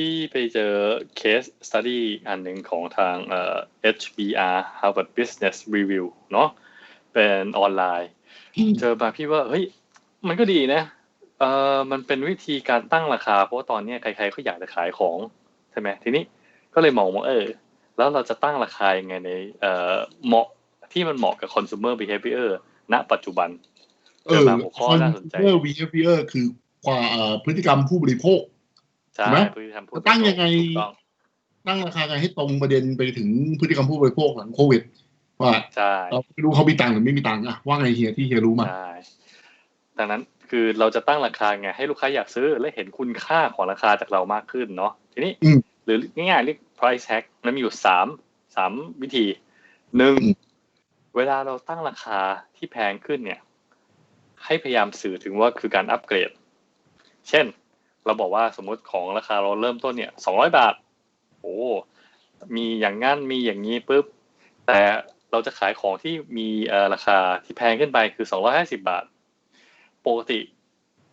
พี่ไปเจอเคสสตัดดี้อันหนึ่งของทางเอ่อ HBR Harvard Business Review เนาะเป็นออนไลน์ เจอมาพี่ว่าเฮ้ยมันก็ดีนะเออมันเป็นวิธีการตั้งราคา เพราะว่าตอนเนี้ยใครๆก็อยากจะขายของใช่ไหมทีนี้ก็เลยมองว่าเออแล้วเราจะตั้งราคายังไงในเอ่อเหมาะที่มันเหมาะกับ consumer behavior ณ ปัจจุบันเออเจอมาหัวข้อน่าสนใจ consumer behavior คือความเอ่อพฤติกรรมผู้บริโภค ใช่ถูกไหมพฤติกรรมผู้ตั้งยังไงถูกต้องตั้งราคาไงให้ตรงประเด็นไปถึงพฤติกรรมผู้บริโภคหลังโควิด ว่าใช่เราไม่รู้เขามีตังค์หรือไม่มีตังค์อะว่าไงเฮียที่เฮียรู้มาใช่ดังนั้นคือเราจะตั้งราคาไงให้ลูกค้าอยากซื้อและเห็นคุณค่าของราคาจากเรามากขึ้นเนาะทีนี้อืมหรือง่ายๆเรียก price tag มันมีอยู่สามสามวิธีหนึ่งอืมเวลาเราตั้งราคาที่แพงขึ้นเนี่ย ให้พยายามสื่อถึงว่าคือการอัปเกรด เช่น เราบอกว่าสมมติของราคาเราเริ่มต้นเนี่ยสองร้อยบาทโอ้มีอย่างงั้นมีอย่างนี้ปุ๊บแต่เราจะขายของที่มีราคาที่แพงขึ้นไปคือสองร้อยห้าสิบาท ปกติ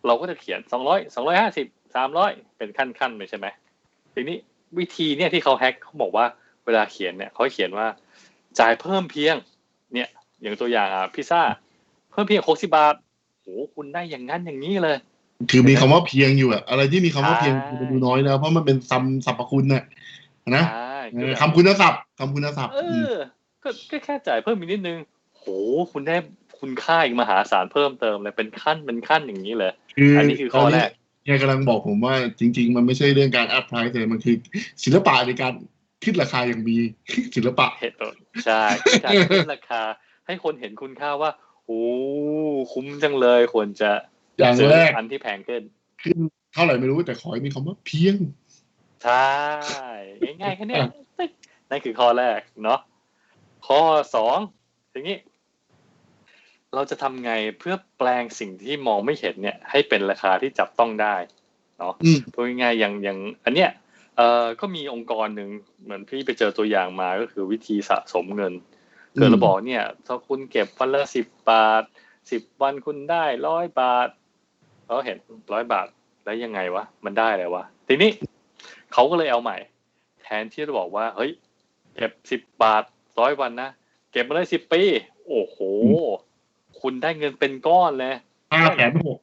เราก็จะเขียนสองร้อยสองร้อยห้าสิบสามร้อยเป็นขั้นๆไปใช่ไหมทีนี้วิธีเนี่ยที่เขาแฮ็กเขาบอกว่าเวลาเขียนเนี่ยเขาเขียนว่าจ่ายเพิ่มเพียง เนี่ยอย่างตัวอย่างอะพิซซ่าเพิ่มเพียงหกสิบาทโอ้คุณได้อย่างนั้นอย่างนี้เลย คือมีคำว่าเพียงอยู่อะอะไรที่มีคำว่าเพียงใช่มันดูน้อยนะเพราะมันเป็นคำสรรพคุณน่ะนะใช่เอคืออแบบคำคุณศัพท์คำคุณศัพท์เอมอก็ก็แค่จ่ายเพิ่มอีกนิดนึงโหคุณได้คุณค่าอีกมหาศาลเพิ่มเติมเลยเป็นขั้นเป็นขั้นอย่างนี้เลยคืออัอันนี้คือข้อแรกเฮียกำลังบอกผมว่าจริง ๆ มันไม่ใช่เรื่องการอัพไพรส์แต่มันคือศิลปะในการขึ้นราคาอย่างมีศิลปะเหตุผลใช่การขึ้นราคาให้คนเห็นคุณค่าว่าโอ้คุ้มจังเลยควรจะ อย่างซื้อแรกอันที่แพงขึ้น ขึ้นเท่าไหร่ไม่รู้แต่ขอให้มีคำว่าเพียง ใช่ง่ายๆแค่เนี้ยตึ๊กนั่นคือข้อแรกเนาะข้อสองทีนี้ เราจะทำไงเพื่อแปลงสิ่งที่มองไม่เห็นเนี่ย ให้เป็นราคาที่จับต้องได้เนาะอืมพูดง่ายๆอย่างอย่างอันเนี้ยเอ่อก็มีองค์กรหนึ่งเหมือนพี่ไปเจอตัวอย่างมาก็คือวิธีสะสมเงินเกิดเราบอกเนี่ย ถ้าคุณเก็บวันละสิบบาทสิบวันคุณได้ร้อยบาท เราเห็นร้อยบาทแล้วยังไงวะ มันได้อะไรวะ ทีนี้เขาก็เลยเอาใหม่ แทนที่จะบอกว่า เฮ้ย เก็บสิบบาทร้อยวันนะเก็บมาได้สิบปี โอ้โห คุณได้เงินเป็นก้อนเลยห้าแสนหก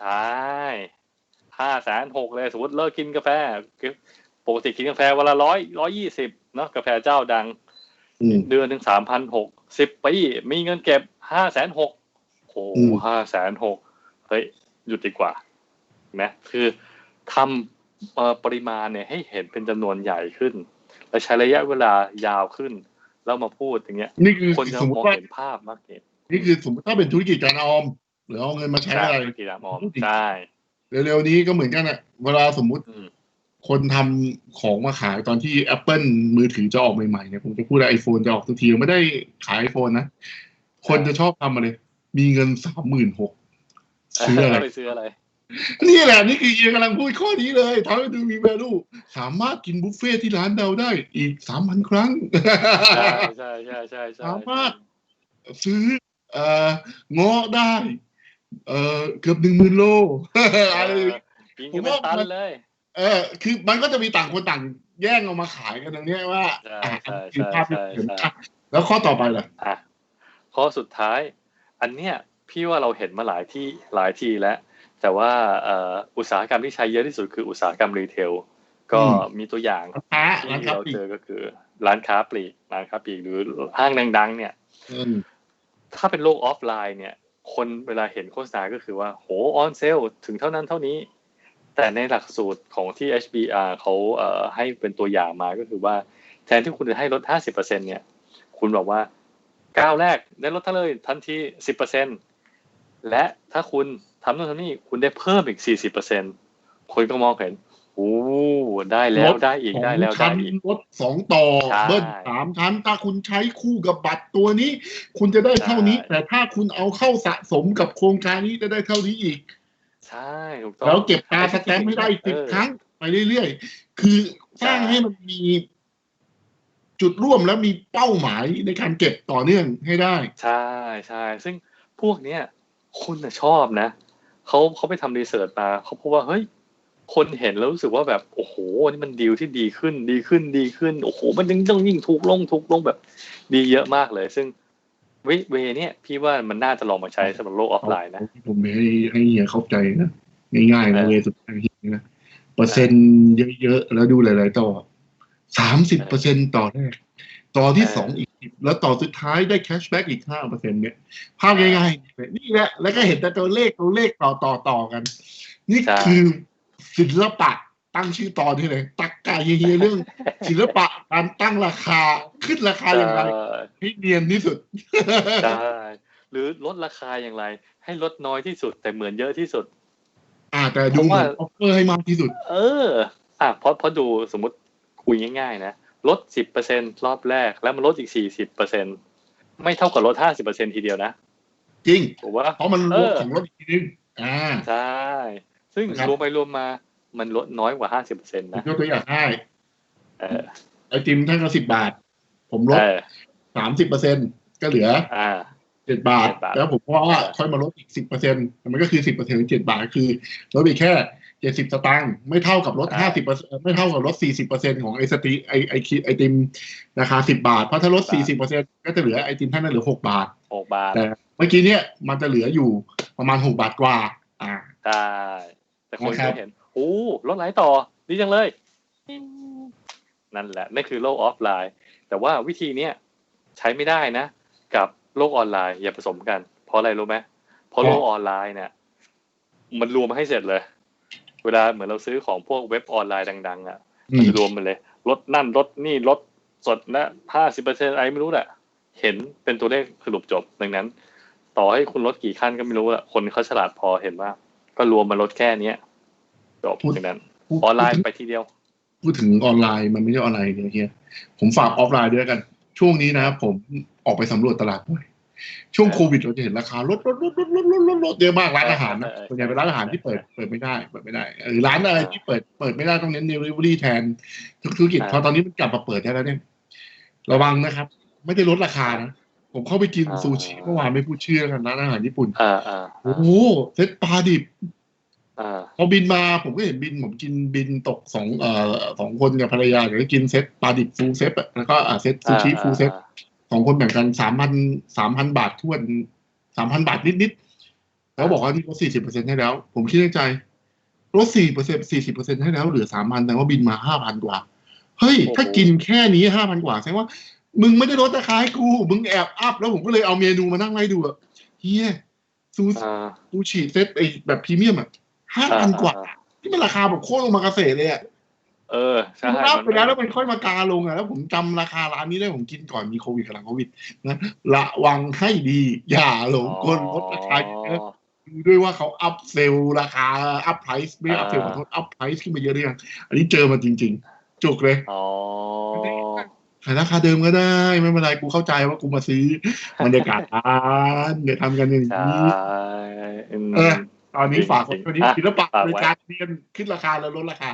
ใช่ห้าแสนหกเลยสมมติเลิกกินกาแฟปกติกินกาแฟวันละร้อยร้อยี่สิบเนาะกาแฟเจ้าดังอืมเดือนหนึ่งสามพันหกสิบปี มีเงินเก็บห้าแสนหกโอ้อืมห้าแสนหก เฮ้ยหยุดดีกว่าเห็นไหมคือทำเอ่อปริมาณเนี่ยให้เห็นเป็นจำนวนใหญ่ขึ้น และใช้ระยะเวลายาวขึ้น แล้วมาพูดอย่างเงี้ยนี่คือคนจะสมมมองติว่าเห็นภาพมากเกินนี่คือสมมติถ้าเป็นธุรกิจการออม หรือเอาเงินมาใช้อะไรกีฬามอมใช่เร็วๆนี้ก็เหมือนกันอะเวลาสมมุติอืมคนทำของมาขายตอนที่ Apple มือถือจะออกใหม่ๆเนี่ยผมจะพูดว่าไอโฟนจะออกทุกทีไม่ได้ขายไอโฟนนะ คนจะชอบทำมาเลยมีเงินสามหมื่นหก ซื้ออะไรไปซื้ออะไร นี่แหละนี่คือเอียกำลังพูดข้อนี้เลยทำให้ดูมี value สามารถกินบุฟเฟ่ที่ร้านเราได้อีกสามพันครั้ง ใช่ใช่ใช่ใช่ใช่สามารถซื้อเอ่อเงาะได้ เอ่อเกือบหนึ่งหมื่นโลอะไรอย่างเงี้ยกินกันเป็นตันเลย เออ คือมันก็จะมีต่างคนต่างแย่งเอามาขายกันตรงเนี้ยว่าใช่อะใช่คือภาพที่ใช่เห็นใช่อะแล้วข้อต่อไปล่ะอะข้อสุดท้าย อันเนี้ย พี่ว่าเราเห็นมาหลายที่หลายทีแล้ว แต่ว่าเอ่ออุตสาหกรรมที่ใช้เยอะที่สุดคืออุตสาหกรรมรีเทลก็อืมมีตัวอย่างร้านค้าที่ร้านค้าเราปลีกเจอก็คือ ร้านค้าปลีกร้านค้าปลีกหรือห้างดัง ๆ เนี่ยอืมถ้าเป็นโลกออฟไลน์เนี่ย คนเวลาเห็นโฆษณาก็คือว่าโหออนเซลถึงเท่านั้นเท่านี้ แต่ในหลักสูตรของที่ HBR เขาเอ่อให้เป็นตัวอย่างมาก็คือว่า แทนที่คุณจะให้ลด 50%เนี่ย คุณบอกว่าก้าวแรกได้ลดทั้งเลยทันที10% และถ้าคุณทำนู่นทำนี่คุณได้เพิ่มอีก 40%คนก็มองเห็นโอ้ได้แล้วได้อีกได้แล้วสได้งชั้นอีกรถสองต่อใช่เบิ้ลสามชั้นถ้าคุณใช้คู่กับบัตรตัวนี้ คุณจะได้เท่านี้ใช่แต่ถ้าคุณเอาเข้าสะสมกับโครงการนี้จะได้เท่านี้อีก ใช่ถูกต้องแล้วเก็บตาสแตมป์ไม่ได้อีกสิบเออครั้งไปเรื่อยๆ คือสร้างใช่ให้มันมีจุดร่วมแล้วมีเป้าหมายในการเก็บต่อเนื่องให้ได้ ใช่ใช่ซึ่งพวกเนี้ย คุณน่ะชอบนะเขาเขาไปทำรีเสิร์ชมาเขาพบว่าเฮ้ยคนเห็นแล้วรู้สึกว่าแบบโอ้โหนี่มันดีลที่ดีขึ้นดีขึ้นดีขึ้นโอ้โหมันยังต้องยิ่งถูกลงถูกลงแบบ ดีเยอะมากเลย ซึ่งเวเวเนี่ยพี่ว่ามันน่าจะลองมาใช้สำหรับโลกออฟไลน์นะผมให้ให้เฮียเข้าใจนะง่ายๆนะเออเวสุดท้ายนะเปอร์เซ็นต์เยอะๆแล้วดูหลาย ๆ ต่อสามสิบเปอร์เซ็นต่อแรก ต่อที่เออสองอีกสิบแล้วต่อสุดท้ายได้แคชแบ็กอีกห้าเปอร์เซ็นเนี่ยภาพง่ายๆนี่แหละ แล้วก็เห็นแต่ตัวเลขตัวเลขต่อต่อต่อกัน นี่ใช่คือศิลปะตั้งชื่อตอนนี้เลยตักกายเฮียๆเรื่อง ศิลปะการตั้งราคาขึ้นราคาอย่างไรใช่ให้เนียนที่สุดใช่หรือลดราคาอย่างไร ให้ลดน้อยที่สุด แต่เหมือนเยอะที่สุด อ่า แต่ดูเหมือนออฟเฟอร์ให้มากที่สุด เออ อะเพราะเพราะดูสมมติคุยง่ายๆนะ ลดสิบเปอร์เซ็นรอบแรกแล้วมันลดอีกสี่สิบเปอร์เซ็นไม่เท่ากับลดห้าสิบเปอร์เซ็นทีเดียวนะ จริงถูกปะเพราะมันลดเออของลดอีกทีนึงอ่าใช่ ซึ่งนะครับรวมไปรวมมามันลดน้อยกว่าห้าสิบเปอร์เซ็นผมนะยกตัวอย่างให้เออไอติมท่านก็สิบบาท ผมลดเออสามสิบเปอร์เซ็นก็เหลืออ่าเจ็ดบาท7บาท แล้วผมว่าค่อยมาลดอีกสิบเปอร์เซ็นมันก็คือสิบเปอร์เซ็นเจ็ดบาทคือลดไปแค่ เจ็ดสิบสตางค์ไม่เท่ากับลดห้าสิบเปอร์เซ็นไม่เท่ากับลดสี่สิบเปอร์เซ็นของไอสติไอไอคิไอติมราคาสิบบาท เพราะถ้าลดสี่สิบเปอร์เซ็นก็จะเหลือไอติมท่านนั้นเหลือหกบาทหกบาท แต่เมื่อกี้เนี่ยมันจะเหลืออยู่ประมาณหกบาทกว่า อ่าได้แต่คนนะครับก็เห็นโอ้ลดไหลต่อดีจังเลย นั่นแหละนั่นคือโลกออฟไลน์ แต่ว่าวิธีเนี้ยใช้ไม่ได้นะ กับโลกออนไลน์อย่าผสมกัน เพราะอะไรรู้ไหมเพราะโลกออนไลน์เนี่ยมันรวมมาให้เสร็จเลย เวลาเหมือนเราซื้อของพวกเว็บออนไลน์ดัง ๆ อะอืมันมจะรวมมันเลยลดนั่นลดนี่ลดสดนะห้าสิบเปอร์เซ็นต์อะไรไม่รู้แหละเห็นเป็นตัวเลขสรุปจบดังนั้น ต่อให้คุณลดกี่ขั้นก็ไม่รู้อะคนเขาฉลาดพอเห็นว่า ก็รวมมาลดแค่เนี้ยจบดังนั้นพูดออนไลน์ไปทีเดียว พูดถึงออนไลน์มันไม่ใช่ออนไลน์เดียวเฮียผมฝากออฟไลน์ด้วยกัน ช่วงนี้นะครับผมออกไปสำรวจตลาดบ่อย ช่วงเออโควิดเราจะเห็นราคาลดลดลดลดลดลดลดลดเยอะมากร้านอาหารนะเออเออส่วนใหญ่เป็นร้านอาหารที่เปิดเปิดไม่ได้เปิดไม่ได้หรือร้านอะไรที่เปิดเปิดไม่ได้ต้องเน้นเดลิเวอรี่แทนทุกธุรกิจอ่าพอตอนนี้มันกลับมาเปิดได้แล้วเนี่ยระวังนะครับ ไม่ได้ลดราคานะผมเข้าไปกินอ่าซูชิเมื่อวานไม่พูดชื่อกันร้านอาหารญี่ปุ่นอ่าอ่าโอ้โหเซ็ตปลาดิบอ่าพอบินมาผมก็เห็นบินผมกินบินตกสองเอ่อสองคนกับภรรยาเดี๋ยวกินเซตปลาดิบฟูลเซตอะแล้วก็อ่าเซตซูชิฟูลเซต สองคนแบ่งกันสามพันสามพันบาททวนสามพันบาทนิดๆแล้วบอกว่าที่ลดสี่สิบเปอร์เซ็นให้แล้ว ผมคิดในใจลดสี่เปอร์เซ็นสี่สิบเปอร์เซ็นให้แล้วเหลือสามพันแต่ว่าบินมาห้าพันกว่า เฮ้ย ถ้ากินแค่นี้ห้าพันกว่าแสดงว่า มึงไม่ได้ลดราคาให้กู มึงแอบอัพ แล้วผมก็เลยเอาเมนูมานั่งไล่ดูอะเฮียซูอ่าซูชิเซตไอแบบพรีเมียมอะห้าพันกว่า ที่มันราคาแบบโคตรลงมากระเสเลยอะ เออใช่ผมรับไปแล้วแล้วมันค่อยมากาลงอะแล้วผมจำราคาร้านนี้ได้ผมกินก่อนมีโควิดกับหลังโควิดนะระวังให้ดี อย่าหลงกลลดราคาเยอะดูด้วยว่าเขาอัพเซลราคาอัพไพรซ์ไม่อัพเซลขอโทษอัพไพรซ์ขึ้นมาเยอะหรือยังอันนี้เจอมาจริง ๆ จุกเลยอ๋อขายราคาเดิมก็ได้ไม่เป็นไรกูเข้าใจว่ากูมาซื้อบรรยากาศร้านอย่าทำกันอย่างใช่นี้อืมเออตอนนี้ฝากคนนี้อะศิลปะฝากในไว้การเรียนขึ้นราคาแล้วลดราคา